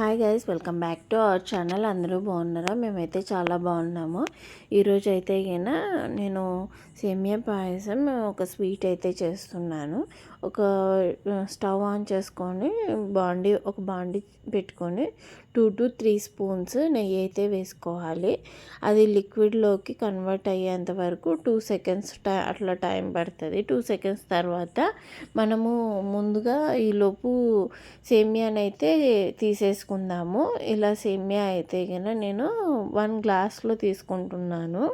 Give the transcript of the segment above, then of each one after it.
Hi guys welcome back to our channel అందరూ బాగున్నారా? మేమైతే చాలా బాగున్నాము. ఈరోజు అయితే గిన నేను సేమియా పాయసం ఒక స్వీట్ అయితే చేస్తున్నాను. ఒక స్టవ్ ఆన్ చేసుకొని బాండి ఒక బాండి పెట్టుకొని టూ టు త్రీ స్పూన్స్ నెయ్యి అయితే వేసుకోవాలి. అది లిక్విడ్లోకి కన్వర్ట్ అయ్యేంత వరకు టూ సెకండ్స్ టై అట్లా టైం పడుతుంది. టూ సెకండ్స్ తర్వాత మనము ముందుగా ఈలోపు సేమియానైతే తీసేసుకుందాము. ఇలా సేమియా అయితే కనుక నేను వన్ గ్లాస్లో తీసుకుంటున్నాను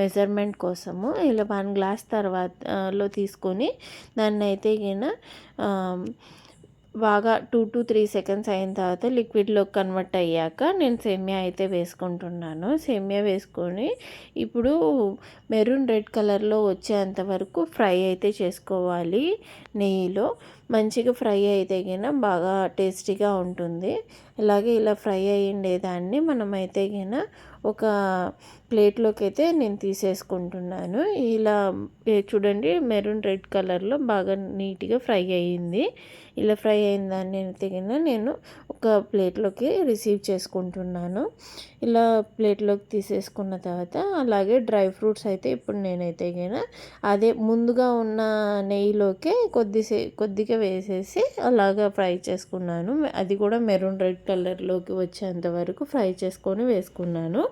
మెజర్మెంట్ కోసము. ఇలా వన్ గ్లాస్ తర్వాత లో తీసుకొని దాన్ని అయితే కనుక బాగా టూ టు త్రీ సెకండ్స్ అయిన తర్వాత లిక్విడ్లో కన్వర్ట్ అయ్యాక నేను సేమియా అయితే వేసుకుంటున్నాను. సేమియా వేసుకొని ఇప్పుడు మెరూన్ రెడ్ కలర్లో వచ్చేంత వరకు ఫ్రై అయితే చేసుకోవాలి నెయ్యిలో. మంచిగా ఫ్రై అయితే గిన బాగా టేస్టీగా ఉంటుంది. అలాగే ఇలా ఫ్రై అయ్యిండేదాన్ని మనమైతే గిన ఒక ప్లేట్లోకి అయితే నేను తీసేసుకుంటున్నాను. ఇలా చూడండి మెరూన్ రెడ్ కలర్లో బాగా నీట్గా ఫ్రై అయ్యింది. ఇలా ఫ్రై అయిన దాన్ని తెగిన నేను ఒక ప్లేట్లోకి రిసీవ్ చేసుకుంటున్నాను. ఇలా ప్లేట్లోకి తీసేసుకున్న తర్వాత అలాగే డ్రై ఫ్రూట్స్ అయితే ఇప్పుడు నేనైతే అదే ముందుగా ఉన్న నెయ్యిలోకే కొద్దిసే కొద్దిగా వేసేసి అలాగా ఫ్రై చేసుకున్నాను. అది కూడా మెరూన్ రెడ్ కలర్లోకి వచ్చేంత వరకు ఫ్రై చేసుకొని వేసుకున్నాను.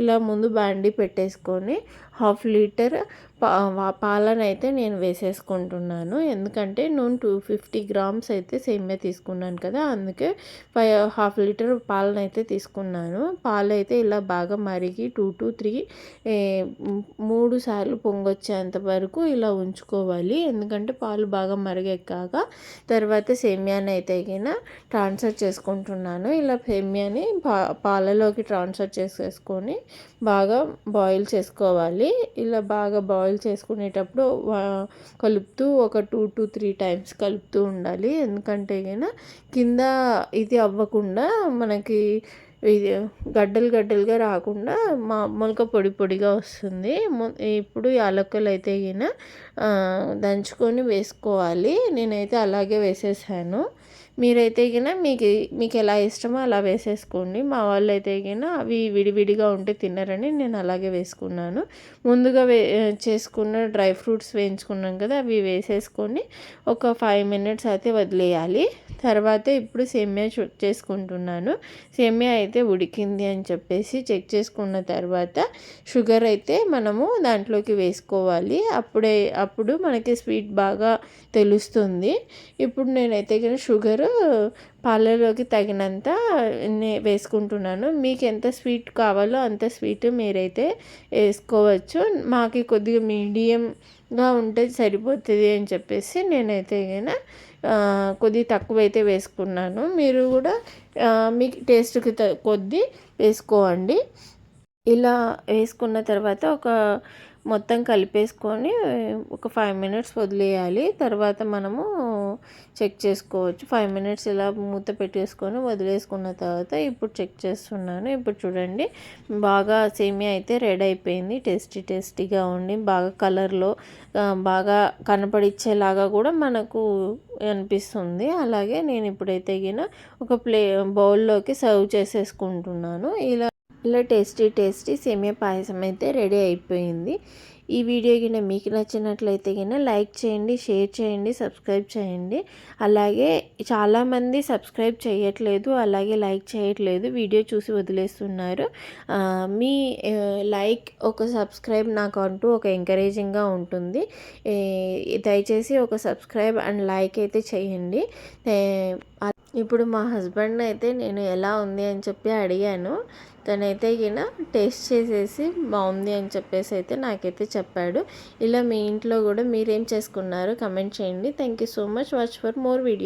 ఇలా ముందు బాండి పెట్టేసుకొని హాఫ్ లీటర్ పా పాలను అయితే నేను వేసేసుకుంటున్నాను. ఎందుకంటే నేను టూ ఫిఫ్టీ గ్రామ్స్ అయితే సేమ్యా తీసుకున్నాను కదా అందుకే ఫైవ్ హాఫ్ లీటర్ పాలను అయితే తీసుకున్నాను. పాలు అయితే ఇలా బాగా మరిగి టూ టు త్రీ మూడు సార్లు పొంగొచ్చేంత వరకు ఇలా ఉంచుకోవాలి. ఎందుకంటే పాలు బాగా మరిగెక్కాక తర్వాత సేమియాని అయితే కింద ట్రాన్స్ఫర్ చేసుకుంటున్నాను. ఇలా సేమియాని పా పాలలోకి ట్రాన్స్ఫర్ చేసేసుకొని బాగా బాయిల్ చేసుకోవాలి. ఇలా బాగా బాయిల్ చేసుకునేటప్పుడు కలుపుతూ ఒక టూ టు త్రీ టైమ్స్ కలుపుతూ ఉండాలి. ఎందుకంటే కింద ఇది అవ్వకుండా మనకి ఇది గడ్డలు గడ్డలుగా రాకుండా మా మొలక పొడి పొడిగా వస్తుంది. ఇప్పుడు యాలకులు అయితే గిన దంచుకొని వేసుకోవాలి. నేనైతే అలాగే వేసేసాను. మీరైతే గిన మీకు మీకు ఎలా ఇష్టమో అలా వేసేసుకోండి. మా వాళ్ళు అయితే గిన అవి విడివిడిగా ఉంటే తిన్నారని నేను అలాగే వేసుకున్నాను. ముందుగా వే చేసుకున్న డ్రై ఫ్రూట్స్ వేయించుకున్నాం కదా అవి వేసేసుకొని ఒక ఫైవ్ మినిట్స్ అయితే వదిలేయాలి. తర్వాత ఇప్పుడు సేమ్యా చేసుకుంటున్నాను. సేమ్యా అయితే ఉడికింది అని చెప్పేసి చెక్ చేసుకున్న తర్వాత షుగర్ అయితే మనము దాంట్లోకి వేసుకోవాలి. అప్పుడే అప్పుడు మనకి స్వీట్ బాగా తెలుస్తుంది. ఇప్పుడు నేనైతే కానీ షుగర్ పాలలోకి తగినంత వేసుకుంటున్నాను. మీకు ఎంత స్వీట్ కావాలో అంత స్వీట్ మీరైతే వేసుకోవచ్చు. మాకు కొద్దిగా మీడియంగా ఉంటే సరిపోతుంది అని చెప్పేసి నేనైతే కనుక కొద్దిగా తక్కువ అయితే వేసుకున్నాను. మీరు కూడా మీకు టేస్ట్కి కొద్ది వేసుకోండి. ఇలా వేసుకున్న తర్వాత ఒక మొత్తం కలిపేసుకొని ఒక ఫైవ్ మినిట్స్ వదిలేయాలి. తర్వాత మనము చెక్ చేసుకోవచ్చు. ఫైవ్ మినిట్స్ ఇలా మూత పెట్టేసుకొని వదిలేసుకున్న తర్వాత ఇప్పుడు చెక్ చేస్తున్నాను. ఇప్పుడు చూడండి బాగా సేమియా అయితే రెడీ అయిపోయింది. టేస్టీ టేస్టీగా ఉండి బాగా కలర్లో బాగా కనపడిచ్చేలాగా కూడా మనకు అనిపిస్తుంది. అలాగే నేను ఇప్పుడైతే గిన ఒక ప్లే బౌల్లోకి సర్వ్ చేసేసుకుంటున్నాను. ఇలా ఇలా టేస్టీ టేస్టీ సేమియా పాయసం అయితే రెడీ అయిపోయింది. ఈ వీడియో కింద మీకు నచ్చినట్లయితే కింద లైక్ చేయండి షేర్ చేయండి సబ్స్క్రైబ్ చేయండి. అలాగే చాలామంది సబ్స్క్రైబ్ చేయట్లేదు అలాగే లైక్ చేయట్లేదు వీడియో చూసి వదిలేస్తున్నారు. మీ లైక్ ఒక సబ్స్క్రైబ్ నాకు అంటూ ఒక ఎంకరేజింగ్గా ఉంటుంది. దయచేసి ఒక సబ్స్క్రైబ్ అండ్ లైక్ అయితే చేయండి. ఇప్పుడు మా హస్బెండ్ అయితే నేను ఎలా ఉంది అని చెప్పి అడిగాను. తనైతే ఈయన టేస్ట్ చేసేసి బాగుంది అని చెప్పేసి అయితే నాకైతే చెప్పాడు. ఇలా మీ ఇంట్లో కూడా మీరేం చేసుకున్నారు కమెంట్ చేయండి. Thank you so much watch for more video